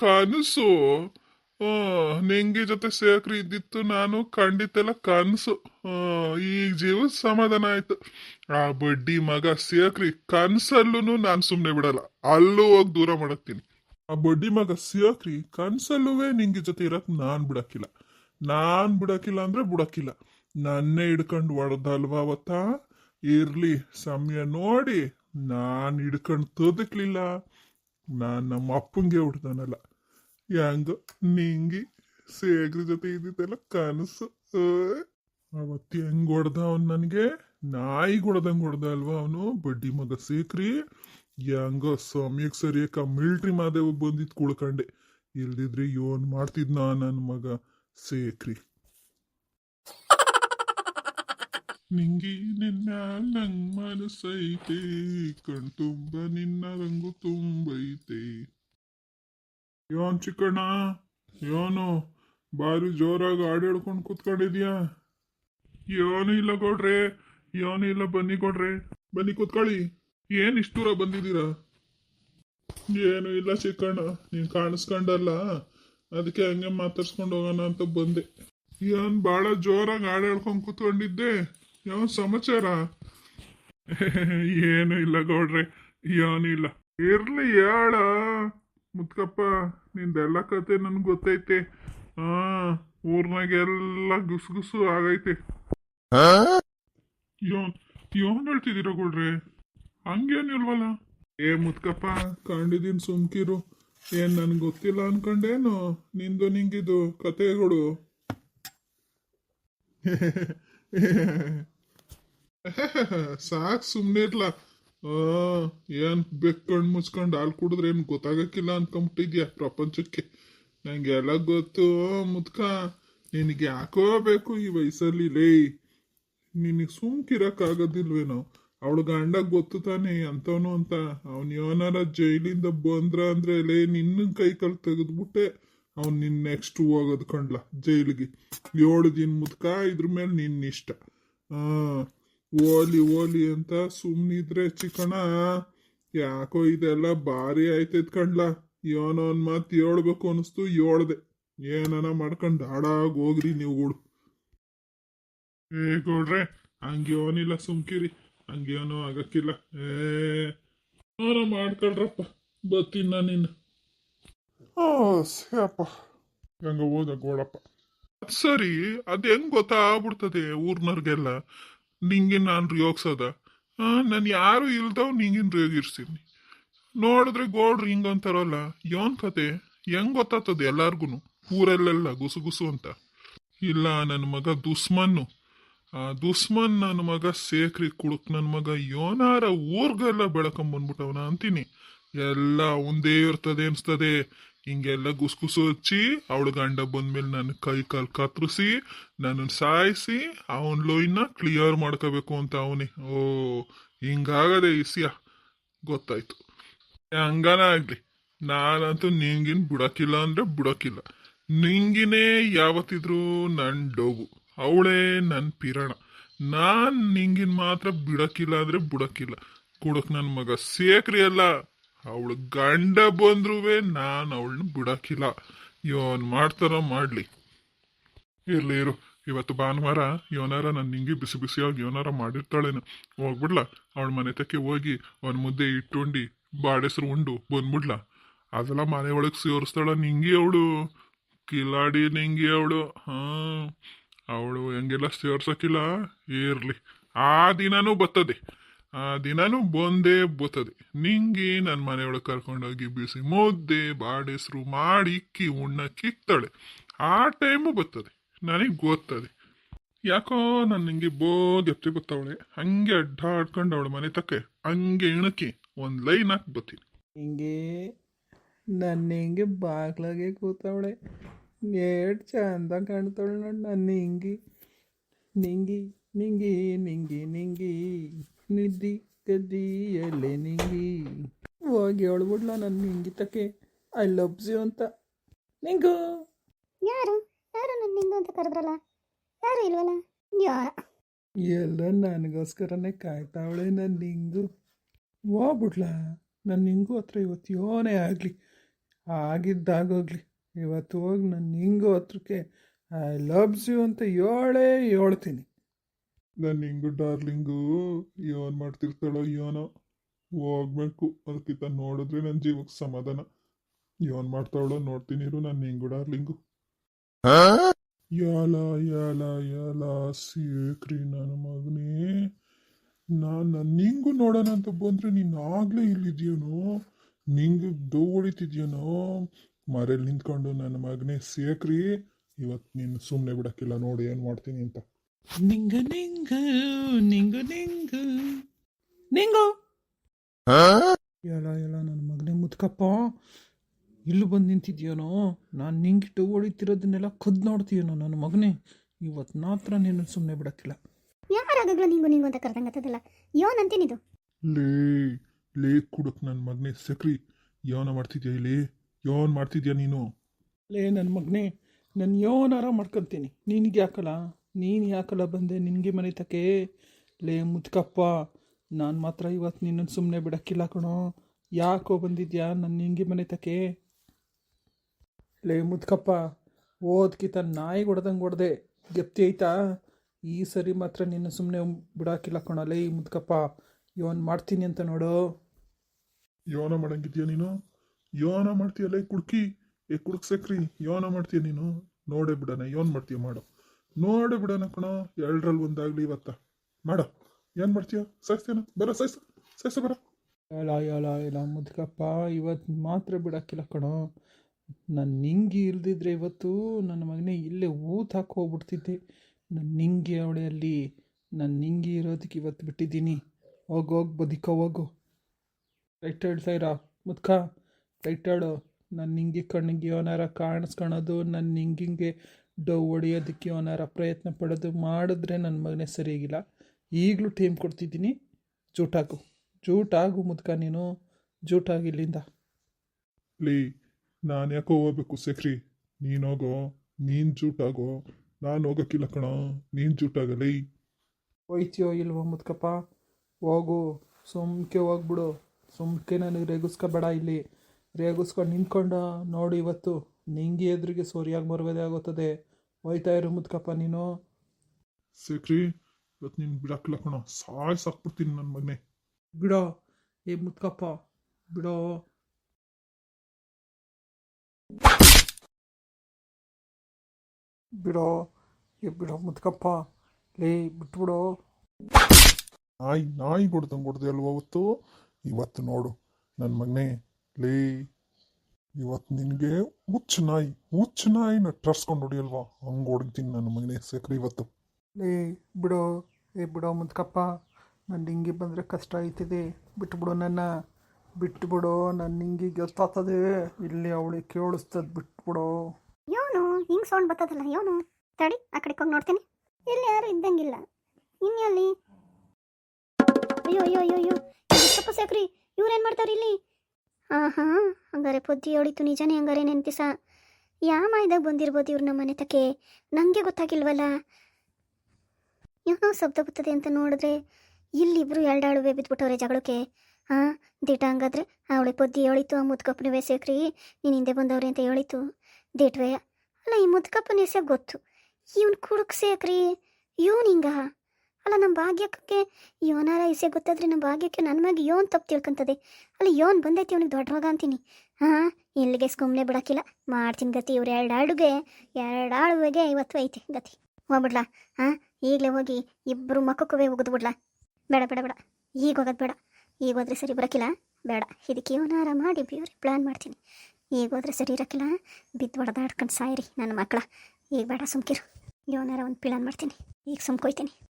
ಕನಸು. ನಿಂಗೆ ಜೊತೆ ಸೇರ್ಕ್ರಿ ಇದ್ದಿತ್ತು ನಾನು ಖಂಡಿತೆಲ್ಲ ಕನಸು. ಈಗ ಜೀವ ಸಮಾಧಾನ ಆಯ್ತು. ಆ ಬಡ್ಡಿ ಮಗ ಸೇರ್ಕ್ರಿ ಕನ್ಸಲ್ಲೂ ನಾನು ಸುಮ್ನೆ ಬಿಡಲ್ಲ. ಅಲ್ಲೂ ಹೋಗಿ ದೂರ ಮಾಡಕ್ತೀನಿ ಆ ಬಡ್ಡಿ ಮಗ ಸೇರ್ಕ್ರಿ ಕನ್ಸಲ್ಲೂ ನಿಂಗೆ ಜೊತೆ ಇರಕ್ ನಾನ್ ಬಿಡಕ್ಕಿಲ್ಲ. ನಾನ್ ಬಿಡಕ್ಕಿಲ್ಲ ಅಂದ್ರೆ ಬಿಡಕ್ಕಿಲ್ಲ. ನನ್ನೇ ಹಿಡ್ಕೊಂಡು ಹೊಡೆದಲ್ವಾ ಅವತ್ತ? ಇರ್ಲಿ, ಸಮಯ ನೋಡಿ. ನಾನ್ ಹಿಡ್ಕೊಂಡು ತೋದಕ್ಲಿಲ್ಲ ನಾನ್ ನಮ್ಮ ಅಪ್ಪಂಗೆ ಹೊಡ್ದಾನಲ್ಲ. ಹೆಂಗ ನಿಂಗಿ ಸೇಗ್ರ ಜೊತೆ ಇದ್ದಿದ್ದೆಲ್ಲ ಕನಸು ಅವತ್ತು ಹೆಂಗ್ ಹೊಡ್ದ ಅವನು ನನಗೆ? ನಾಯಿ ಹೊಡ್ದಂಗ್ ಹೊಡ್ದ ಅಲ್ವಾ ಅವನು? ಬಡ್ಡಿ ಮಗ ಸೇಕ್ರಿ. ಹೆಂಗ ಸಮಯಕ್ಕೆ ಸರಿಯಕ್ಕ ಮಿಲ್ಟ್ರಿ ಮಾದೇವ್ ಬಂದಿದ್ದು ಕುಳ್ಕಂಡೆ ಇಲ್ದಿದ್ರೆ ಯೋನ್ ಮಾಡ್ತಿದ್ನ ನನ್ನ ಮಗ? ಸೇಕ್ರಿ. ನಿಂಗಿ ನಿನ್ನ ನಂಗ್ ಮನಸ್ಸೈತೆ ಕಣ್ ತುಂಬ ನಿನ್ನ ರಂಗು ತುಂಬೈತೆ. ಯೋನ್ ಚಿಕ್ಕಣ್ಣ, ಯೋನು, ಬಾರಿ ಜೋರಾಗಿ ಆಡಾಡ್ಕೊಂಡು ಕೂತ್ಕೊಂಡಿದ್ಯಾ? ಯೋನು ಇಲ್ಲ ಕೊಡ್ರೆ ಯೋನು ಇಲ್ಲ ಬನ್ನಿ ಕೊಡ್ರಿ ಬನ್ನಿ ಕೂತ್ಕೊಳ್ಳಿ. ಏನ್ ಇಷ್ಟು ದೂರ ಬಂದಿದ್ದೀರಾ? ಏನು ಇಲ್ಲ ಚಿಕ್ಕಣ್ಣ, ನೀನ್ ಕಾಣಿಸ್ಕೊಂಡಲ್ಲ, ಅದಕ್ಕೆ ಹಂಗೆ ಮಾತಾಡ್ಸ್ಕೊಂಡು ಹೋಗೋಣ ಅಂತ ಬಂದೆ. ಏನ್ ಭಾಳ ಜೋರಾಗಿ ಆಡಾಡ್ಕೊಂಡು ಕೂತ್ಕೊಂಡಿದ್ದೆ. ಯಾವ ಸಮಾಚಾರ? ಏನು ಇಲ್ಲ ಗೌಡ್ರೆ ಏನು ಇಲ್ಲ. ಇರ್ಲಿ ಯಾಳ? ಮುತ್ಕಪ್ಪ ನಿಂದೆಲ್ಲ ಕತೆ ನನ್ಗೆ ಗೊತ್ತೈತೆ. ಹಾ ಊರ್ನಾಗೆಲ್ಲ ಗುಸುಗುಸು ಆಗೈತೆ. ಯೋನ್ ಯೋನ್ ಹೇಳ್ತಿದ್ದೀರ ಗೌಡ್ರೆ? ಹಂಗೇನಿಲ್ವಲ್ಲ ಏ ಮುತ್ಕಪ್ಪ ಕಂಡಿದ್ದೀನಿ ಸುಮ್ಕಿರು. ಏನ್ ನನ್ಗೆ ಗೊತ್ತಿಲ್ಲ ಅನ್ಕೊಂಡೇನು? ನಿಂದು ನಿಂಗಿದು ಕತೆಗಳು. ಸಾಕ್ ಸುಮ್ಮನೆ ಇರ್ಲ. ಏನ್ ಬೆಕ್ ಕಣ್ ಮುಚ್ಕೊಂಡ್ ಹಾಲು ಕುಡಿದ್ರೆ ಏನ್ ಗೊತ್ತಾಗಕ್ಕಿಲ್ಲ ಅನ್ಕೊಂಬಿಟ್ಟಿದ್ಯಾ ಪ್ರಪಂಚಕ್ಕೆ? ನಂಗೆ ಎಲ್ಲ ಗೊತ್ತು ಮುದ್ಕ ನಿನಗೆ ಹಾಕೋಬೇಕು ಈ ವಯಸ್ಸಲ್ಲಿ, ಲೇ. ನಿನಗೆ ಸುಮ್ಕಿರಕ್ ಆಗೋದಿಲ್ವೇನೋ ಅವಳ ಗಂಡ ಗೊತ್ತು ತಾನೆ, ಅಂತವನು ಅಂತ. ಅವ್ನು ಯೋನಾರ ಜೈಲಿಂದ ಬಂದ್ರ ಅಂದ್ರೆ, ಲೇ, ನಿನ್ನ ಕೈ ಕಾಲು ತೆಗೆದ್ಬಿಟ್ಟೆ. ಅವ್ನ್ ನಿನ್ ನೆಕ್ಸ್ಟ್ ಹೋಗೋದ್ ಕಂಡ್ಲ, ಜೈಲಿಗೆ. ಏಳು ದಿನ ಮುದ್ಕ ಇದ್ರ ಮೇಲೆ ನಿನ್ನ ಇಷ್ಟ ಆ ಓಲಿ ಓಲಿ ಅಂತ ಸುಮ್ನಿದ್ರೆ ಚಿಕ್ಕಣ ಯಾಕೋ ಇದೆಲ್ಲ ಭಾರಿ ಆಯ್ತೈತ್ ಏನೋ ಒಂದ್ ಮಾತು ಹೇಳ್ಬೇಕು ಅನಿಸ್ತು, ಹೇಳ್ದೆ. ಏನನ ಮಾಡ್ಕೊಂಡು ಹಾಡಾಗ ಹೋಗ್ರಿ ನೀವುಗಳು ಏ ಗೌಡ್ರೆ, ಹಂಗೇನಿಲ್ಲ, ಸುಮ್ಕಿರಿ. ಹಂಗೇನೋ ಆಗಕ್ಕಿಲ್ಲ. ಏ ಏನೋ ಮಾಡ್ಕೊಳ್ರಪ್ಪ ಬತ್ತೀನಿ ನಿನ್ನ ಇನ್ನು ಓ ಸಪ್ಪ ಹಂಗ ಹೋದ ಗೋಡಪ್ಪ ಸರಿ, ಅದ್ ಹೆಂಗ್ ಗೊತ್ತಾಗ್ಬಿಡ್ತದೆ ಊರ್ನವ್ರಿಗೆಲ್ಲ? ನಿಂಗೆ ನಾನು ರಿಯೋಗ್ಸೋದ ನಾನು ಯಾರು ಇಲ್ದವ್ ನಿಂಗಿನ ರೇಗಿರ್ಸಿನಿ ನೋಡಿದ್ರೆ ಗೋಡ್ರು ಹಿಂಗಂತಾರಲ್ಲ ಯೋನ್ ಕತೆ? ಹೆಂಗ್ ಗೊತ್ತಾಗ್ತದೆ ಎಲ್ಲಾರ್ಗು ಊರಲ್ಲೆಲ್ಲ ಗುಸು ಗುಸು ಅಂತ. ಇಲ್ಲ ನನ್ನ ಮಗ ದುಸ್ಮನ್ನು. ಆ ದುಸ್ಮನ್ ನನ್ನ ಮಗ ಸೇಕ್ರಿ ಕುಡುಕ್ ನನ್ನ ಮಗ ಯೋನಾರ ಊರ್ಗೆಲ್ಲ ಬೆಳಕೊಂಬಂದ್ಬಿಟ್ಟವನ ಅಂತೀನಿ. ಎಲ್ಲ ಒಂದೇ ಇರ್ತದೆ ಅನ್ಸ್ತದೆ. ಹಿಂಗೆಲ್ಲ ಗುಸ್ಗುಸು ಹಚ್ಚಿ, ಅವಳ ಗಂಡ ಬಂದ್ಮೇಲೆ ನನ್ನ ಕೈ ಕಾಲು ಕತ್ರಿಸಿ ನನ್ನನ್ನು ಸಾಯಿಸಿ, ಅವನ ಲೋಯ್ನ ಕ್ಲಿಯರ್ ಮಾಡ್ಕೋಬೇಕು ಅಂತ ಅವನೇ. ಓ, ಹಿಂಗಾಗದೆ ಇಸಿಯ ಗೊತ್ತಾಯ್ತು. ಹಂಗನ ಆಗ್ಲಿ. ನಾನಂತೂ ನಿಂಗಿನ್ ಬಿಡೋಕ್ಕಿಲ್ಲ ಅಂದ್ರೆ ಬಿಡೋಕ್ಕಿಲ್ಲ ನಿಂಗಿನೇ ಯಾವತ್ತಿದ್ರು ನನ್ನ ಡೋಗು. ಅವಳೇ ನನ್ನ ಪಿರಣ. ನಾನು ನಿಂಗಿನ ಮಾತ್ರ ಬಿಡಕಿಲ್ಲ ಅಂದ್ರೆ ಬಿಡೋಕ್ಕಿಲ್ಲ ಕುಡಕ್ ನನ್ನ ಮಗ ಸೇಕ್ರಿ ಅಲ್ಲ ಅವಳು ಗಂಡ ಬಂದ್ರುವೆ ನಾನು ಅವಳನ್ನ ಬಿಡಕ್ಕಿಲ್ಲ. ಇವನ್ ಮಾಡ್ತಾರ ಮಾಡ್ಲಿ. ಇರ್ಲಿ ಇರು. ಇವತ್ತು ಭಾನುವಾರ ಇವನಾರ ನನ್ನ ನಿಂಗೆ ಬಿಸಿ ಬಿಸಿಯಾಗಿ ಇವನಾರ ಮಾಡಿರ್ತಾಳೇನು. ಹೋಗ್ಬಿಡ್ಲಾ. ಅವಳ ಮನೆ ತಕ್ಕೆ ಹೋಗಿ ಅವನ ಮುದ್ದೆ ಇಟ್ಟುಂಡು ಬಾಡೆಸ್ರು ಉಂಡು ಬಂದ್ಬಿಡ್ಲಾ. ಅದೆಲ್ಲ ಮನೆ ಒಳಗೆ ಸೇರಿಸ್ತಾಳ ನಿಂಗೆ ಅವಳು. ಕಿಲಾಡಿ ನಿಂಗೆ ಅವಳು. ಹಾ. ಅವಳು ಹೆಂಗೆಲ್ಲ ಸೇರ್ಸಕ್ಕಿಲ್ಲ. ಇರ್ಲಿ. ಆ ದಿನನೂ ಬರ್ತದೆ. ಆ, ದಿನಾನು ಬಂದೇ ಬೋತದೆ ನಿಂಗೆ ನನ್ನ ಮನೆಯೊಳಗೆ ಕರ್ಕೊಂಡೋಗಿ ಬಿಸಿ ಮುದ್ದೆ, ಬಾಡೆಸ್ರು ಮಾಡಿ ಇಕ್ಕಿ ಉಣ್ಣಕ್ಕಿಕ್ತಾಳೆ ಆ ಟೈಮು ಬರ್ತದೆ. ನನಗೆ ಗೊತ್ತದೆ. ಯಾಕೋ ನಾನು ನಿಂಗೆ ಬೋ ಗೆಪ್ತಿ ಗೊತ್ತವಳೆ ಹಂಗೆ ಅಡ್ಡಾಡ್ಕೊಂಡು ಅವಳು ಮನೆ ತಕ್ಕೆ ಹಂಗೆ ಇಣಕಿ ಒಂದು ಲೈನ್ ಹಾಕಿ ಬತ್ತೀನಿ ಹಿಂಗೆ ನನ್ನ ಹಿಂಗೆ ಬಾಗ್ಲಾಗೆ ಕೂತವಳೆ. ಏಟ್ ಚಂದ ಕಾಣ್ತಾವಳೆ ನೋಡಿ ನನ್ನ ಹಿಂಗಿ ನಿಂಗಿ ನಿಂಗಿ ನಿಂಗಿ ನಿಂಗಿ. ನಿದ್ದಿ ಗದ್ದಿಯಲ್ಲೇ ನಿಂಗಿ. ಹೋಗಿ ಹೇಳ್ಬಿಡ್ಲ ನನ್ನ ಹಿಂಗಿತಕ್ಕೆ ಐ ಲವ್ಸ್ ಯು ಅಂತ. ನಿಂಗು. ಯಾರು? ಯಾರು ನನ್ನ ನಿಂಗು ಅಂತ ಕರೆದ್ರಲ್ಲ? ಯಾರು ಇಲ್ವಲ್ಲ? ಯಾರ? ಎಲ್ಲ ನನಗೋಸ್ಕರನೇ ಕಾಯ್ತಾವಳೆ ನನ್ನ ನಿಂಗು. ಹೋಗ್ಬಿಡ್ಲ? ನನ್ನ ನಿಂಗು ಹತ್ರ ಇವತ್ತು ಯೋನೇ ಆಗಲಿ. ಆಗಿದ್ದಾಗೋಗ್ಲಿ ಇವತ್ತು ಹೋಗಿ ನನ್ನ ನಿಂಗು ಹತ್ರಕ್ಕೆ ಐ ಲವ್ಸ್ ಯು ಅಂತ ಹೇಳೇ ಹೇಳ್ತೀನಿ ನನ್ನ ಹಿಂಗು ಡಾರ್ಲಿಂಗು ಯೋನ್ ಮಾಡ್ತಿರ್ತಾಳೋ ಏನೋ. ಹೋಗ್ಬೇಕು ಅದಕ್ಕಿಂತ ನೋಡಿದ್ರೆ ನನ್ನ ಜೀವಕ್ಕೆ ಸಮಾಧಾನ. ಏನ್ ಮಾಡ್ತಾವಳೋ ನೋಡ್ತೀನಿ ಇರು ನನ್ನ ಹಿಂಗು ಡಾರ್ಲಿಂಗು ಯಾಲ ಯಾಲ ಯಾಲ ಸೇಕ್ರಿ ನನ್ನ ಮಗನೇ. ನಾನು ನನ್ನ ನಿಂಗು ನೋಡೋಣ ಅಂತ ಬಂದ್ರೆ ನೀನು ಆಗ್ಲೇ ಇಲ್ಲಿದ್ಯೇನೋ? ನಿಂಗೆ ದೋ ಹೊಡಿತಿದ್ಯೇನೋ? ಮರೇಲಿ ನಿಂತ್ಕೊಂಡು ನನ್ನ ಮಗನೇ ಸೇಕ್ರಿ ಇವತ್ತು ನೀನು ಸುಮ್ಮನೆ ಬಿಡೋಕ್ಕಿಲ್ಲ ನೋಡಿ ಏನು ಮಾಡ್ತೀನಿ ಅಂತ. ನಿಂಗ ನಿಂಗು ನಿಂಗು ನಿಂಗು ನಿಂಗು ಎಲ್ಲ ಎಲ್ಲ ನನ್ನ ಮಗನೇ ಮುದ್ಕಪ್ಪ. ಇಲ್ಲೂ ಬಂದು ನಿಂತಿದ್ಯಾನೋ? ನಾನು ನಿಂಗಿಟ್ಟು ಹೊಡಿತಿರೋದನ್ನೆಲ್ಲ ಕದ್ದು ನೋಡ್ತೀಯನೋ ನನ್ನ ಮಗನೇ? ಇವತ್ತು ಮಾತ್ರ ನೀನು ಸುಮ್ಮನೆ ಬಿಡಕ್ಕಿಲ್ಲ. ಯಾರಾಗಲ್ಲ ನಿಂಗು ನಿಂಗು ಅಂತ ಕರ್ದಂಗತ್ತದಲ್ಲ? ಯೋನ್ ಅಂತೀನಿದು. ಲೇ ಲೇ ಕುಡಕ್ ನನ್ನ ಮಗನೇ ಸಕ್ರಿ. ಯೋನ ಮಾಡ್ತಿದ್ಯಾ ಇಲ್ಲಿ? ಯೋನ್ ಮಾಡ್ತಿದ್ಯಾ ನೀನು? ಲೇ ನನ್ನ ಮಗನೇ ನಾನು ಯೋನಾರ ಮಾಡ್ಕೊತೀನಿ. ನಿನಗೆ ಯಾಕಲ್ಲ? ನೀನು ಯಾಕಲ್ಲ ಬಂದೆ? ನಿನಗೆ ಮನೆ ತಕೆ ಲೇ ಮುದ್ಕಪ್ಪ ನಾನು ಮಾತ್ರ ಇವತ್ತು ನಿನ್ನನ್ನು ಸುಮ್ಮನೆ ಬಿಡೋಕ್ಕಿಲ್ಲ ಕಣೋ. ಯಾಕೋ ಬಂದಿದ್ಯಾ ನನ್ನ ನಿಂಗೆ ಮನೆ ತಕ್ಕೆ ಲೇ ಮುದ್ಕಪ್ಪ ಓದ್ಕಿತ ನಾಯಿ ಹೊಡೆದಂಗೆ ಹೊಡೆದೆ. ಗೆಪ್ತಿ ಐತಾ ಈ ಸರಿ ಮಾತ್ರ ನಿನ್ನ ಸುಮ್ಮನೆ ಬಿಡಾಕಿಲ್ಲ ಕಣೋ. ಲೇ ಮುದ್ಕಪ್ಪ ಯೋನ್ ಮಾಡ್ತೀನಿ ಅಂತ ನೋಡು. ಯೋನ ಮಾಡಂಗಿದ್ಯಾ ನೀನು? ಯೋನ ಮಾಡ್ತೀಯಲ್ಲ ಕುಡ್ಕಿ? ಏ ಕುಡ್ಕ್ ಸಕ್ರಿ, ಯೋನ ಮಾಡ್ತೀಯ ನೀನು? ನೋಡೇ ಬಿಡಣ, ಯೋನ್ ಮಾಡ್ತೀಯ ಮಾಡು. ನೋಡೇ ಬಿಡೋಣ ಕಣೋ ಎರಡರಲ್ಲಿ ಒಂದಾಗ್ಲಿ ಇವತ್ತ. ಮಾಡ. ಏನು ಮಾಡ್ತೀಯ? ಸಹಿಸ್ತೇನ? ಬರ, ಸಹಿಸ. ಸಹಿಸ ಬರ. ಎಲ್ಲ ಎಲ್ಲ ಎಲ್ಲ ಮುದ್ಕಪ್ಪ ಇವತ್ತು ಮಾತ್ರ ಬಿಡಕ್ಕಿಲ್ಲ ಕಣೋ. ನಾನು ನಿಂಗಿ ಇಲ್ದಿದ್ರೆ ಇವತ್ತು ನನ್ನ ಮಗನೇ ಇಲ್ಲೇ ಊತ ಹಾಕಿ ಹೋಗ್ಬಿಡ್ತಿದ್ದೆ. ನನ್ನ ನಿಂಗಿ ಅವಳೆ ಅಲ್ಲಿ ನಾನು ನಿಂಗಿ ಇರೋದಕ್ಕೆ ಇವತ್ತು ಬಿಟ್ಟಿದ್ದೀನಿ. ಹೋಗೋಗಿ ಹೋಗಿ, ಬದುಕೋ, ಹೋಗು. ರೈಟ್ ಹೇಳ್ತಾ ಮುದ್ಕ. ರೈಟ್ ಹೇಳು ನನ್ನ ಹಿಂಗೆ ಕಣ್ಣಿಗೆ ಏನಾರ ಕಾಣಿಸ್ಕೊಳೋದು ನನ್ನ ಹಿಂಗಿಂಗೆ ಡೌ ಹೊಡಿಯೋದಕ್ಕೆ ಏನಾರ ಪ್ರಯತ್ನ ಪಡೋದು ಮಾಡಿದ್ರೆ ನನ್ನ ಮಗನೇ ಸರಿಯಾಗಿಲ್ಲ ಈಗಲೂ ಟೀಮ್ ಕೊಡ್ತಿದ್ದೀನಿ. ಜೂಟಾಗು. ಜೂಟಾಗು ಮುದ್ಕ ನೀನು. ಜೂಟಾಗಿ ಇಲ್ಲಿಂದ. ಲೇ ನಾನು ಯಾಕೋ ಹೋಗ್ಬೇಕು ಸೆಕ್ರಿ? ನೀನು ಹೋಗೋ ನೀನು ಜೂಟಾಗೋ. ನಾನು ಹೋಗೋಕ್ಕಿಲ್ಲ ಕಣೋ. ನೀನು ಜೂಟಾಗಲಿ ಹೋಯ್ತೀಯೋ ಇಲ್ವೋ ಮುದ್ಕಪ್ಪ? ಹೋಗು. ಸುಮ್ಕೆ ಹೋಗ್ಬಿಡು. ಸುಮ್ಕೆ ನನಗೆ ರೇಗಿಸ್ಕೋಬೇಡ ಇಲ್ಲಿ. ರೇಗಿಸ್ಕೊಂಡು ನಿಂತ್ಕೊಂಡ ನೋಡಿ ಇವತ್ತು ನಿಂಗೆ ಎದುರಿಗೆ ಸೋರಿಯಾಗಿ ಬರುವುದೇ ಆಗುತ್ತದೆ ಹೋಯ್ತಾ ಇರು ಮುದ್ಕಪ್ಪ ನೀನು. ಸಿಕ್ರಿ ಇವತ್ತು ನೀನು ಬಿಡಕ್ಕಿಲ್ಲ ಕಣೋ. ಸಾಯ್ ಸಾಕ್ಬಿಡ್ತೀನಿ ನನ್ನ ಮಗನೇ. ಬಿಡೋ ಏ ಮುದ್ಕಪ್ಪ ಬಿಡೋ. ಬಿಡೋ ಏ ಬಿಡೋ ಮುದ್ಕಪ್ಪ ಲೇ ಬಿಟ್ಬಿಡೋ. ನಾಯಿ ನಾಯಿ ಕೊಡ್ದಂಗೆ ಕೊಡ್ದೆ ಅಲ್ವಾ ಅವತ್ತು? ಇವತ್ತು ನೋಡು ನನ್ನ ಮಗನೇ. ಲೇ ಇವತ್ತು ನಿನಗೆ ಹುಚ್ಚು ನಾಯಿ ಹುಚ್ಚು ನಾಯಿನ ಟರ್ಸ್ಕೊಂಡು ಹೊಡಿಯಲ್ವಾ? ಹಂಗೆ ಹೊಡಿತೀನಿ ನನ್ನ ಮಗನೇ ಸೇಕ್ರಿ ಇವತ್ತು. ಲೇ ಬಿಡೋ ಏ ಬಿಡೋ ಮುದ್ಕಪ್ಪ ನನ್ನ ಹಿಂಗೆ ಬಂದರೆ ಕಷ್ಟ ಆಯ್ತಿದೆ. ಬಿಟ್ಬಿಡು ನನ್ನ. ಬಿಟ್ಬಿಡು ನನ್ನ ಹಿಂಗೆ ಗೊತ್ತಾಗ್ತದೆ. ಇಲ್ಲಿ ಅವಳಿಗೆ ಕೇಳಿಸ್ತದ ಬಿಟ್ಬಿಡು. ಯೋನು ಹಿಂಗೆ ಸೌಂಡ್ ಬರ್ತದಲ್ಲ ಯೋನು ತಡಿ ಆ ಕಡೆ ಹೋಗಿ ನೋಡ್ತೀನಿ. ಇಲ್ಲಿ ಯಾರು ಇದ್ದಂಗಿಲ್ಲ. ಇನ್ನೆಲ್ಲಿ ಅಯ್ಯೋ ಅಯ್ಯೋ ಅಯ್ಯೋ ಅಯ್ಯೋ. ಸೇಕ್ರಿ? ಇವ್ರು ಏನು ಮಾಡ್ತಾರೆ ಇಲ್ಲಿ? ಹಾಂ ಹಂಗಾರೆ ಪೊದ್ದಿ ಹೇಳಿತು ನಿಜನೇ ಹಂಗಾರೆ ನೆನಪಿಸ. ಯಾ ಮಾಯ್ದಾಗ ಬಂದಿರ್ಬೋದು ಇವ್ರು ನಮ್ಮ ಮನೆ ತಕ್ಕೆ? ನನಗೆ ಗೊತ್ತಾಗಿಲ್ವಲ್ಲ? ಏನೋ ಶಬ್ದ ಬರ್ತದೆ ಅಂತ ನೋಡಿದ್ರೆ ಇಲ್ಲಿಬ್ರು ಎರಡಾಳುವೆ ಬಿದ್ಬಿಟ್ಟವ್ರೆ ಜಗಳಕ್ಕೆ. ಹಾಂ ದಿಟ ಹಂಗಾದ್ರೆ ಅವಳಿ ಪೊದ್ದಿ ಹೇಳಿತು, ಆ ಮುದ್ಕಪ್ಪನ ವೇಸಕ್ರಿ ನೀನು ಹಿಂದೆ ಬಂದವ್ರಿ ಅಂತ ಹೇಳಿತು. ದಿಟ್ವೆ, ಅಲ್ಲ ಈ ಮುದ್ಕಪ್ಪನ ಹೆಸರು ಗೊತ್ತು. ಇವನ್ ಕುಡುಕ್ ಸೇಕ್ರಿ ಇವನ್ ಹಿಂಗ. ಅಲ್ಲ ನಮ್ಮ ಭಾಗ್ಯಕ್ಕೆ ಯೋನಾರ ಇಸೆ ಗೊತ್ತಾದ್ರೆ ನಮ್ಮ ಭಾಗ್ಯಕ್ಕೆ ನನ್ನ ಮಗ ಯೋನ್ ತಪ್ಪು ತಿಳ್ಕೊಂತದೆ. ಅಲ್ಲ ಯೋನ್ ಬಂದೈತಿ ಅವನಿಗೆ ದೊಡ್ಡ ಮಗ ಅಂತೀನಿ. ಹಾಂ, ಇಲ್ಲಿಗೆ ಸುಮ್ಮನೆ ಬಿಡಕ್ಕಿಲ್ಲ. ಮಾಡ್ತೀನಿ ಗತಿ ಇವ್ರು ಎರಡು ಆಳುಗೆ, ಎರಡು ಆಳುವೆಗೆ ಇವತ್ತು ಐತಿ ಗತಿ. ಹೋಗ್ಬಿಡ್ಲಾ? ಹಾಂ, ಈಗಲೇ ಹೋಗಿ ಇಬ್ಬರು ಮಕ್ಕಕ್ಕೂ ಒಗೆದು ಬಿಡ್ಲಾ? ಬೇಡ ಬೇಡ ಬೇಡ. ಈಗ ಹೋಗೋದು ಬೇಡ. ಈಗ ಹೋದ್ರೆ ಸರಿ ಬರೋಕ್ಕಿಲ್ಲ. ಬೇಡ. ಇದಕ್ಕೆ ಯೋನಾರ ಮಾಡಿ ಬೇರೆ ಪ್ಲ್ಯಾನ್ ಮಾಡ್ತೀನಿ. ಈಗ ಹೋದ್ರೆ ಸರಿ ಇರೋಕ್ಕಿಲ್ಲ. ಬಿದ್ದು ಹೊಡೆದಾಡ್ಕೊಂಡು ಸಾಯಿರಿ ನನ್ನ ಮಕ್ಕಳ. ಈಗ ಬೇಡ ಸುಮ್ಕಿರು. ಯೋನಾರ ಒಂದು ಪ್ಲಾನ್ ಮಾಡ್ತೀನಿ. ಈಗ ಸುಮ್ಕೊಯ್ತೀನಿ.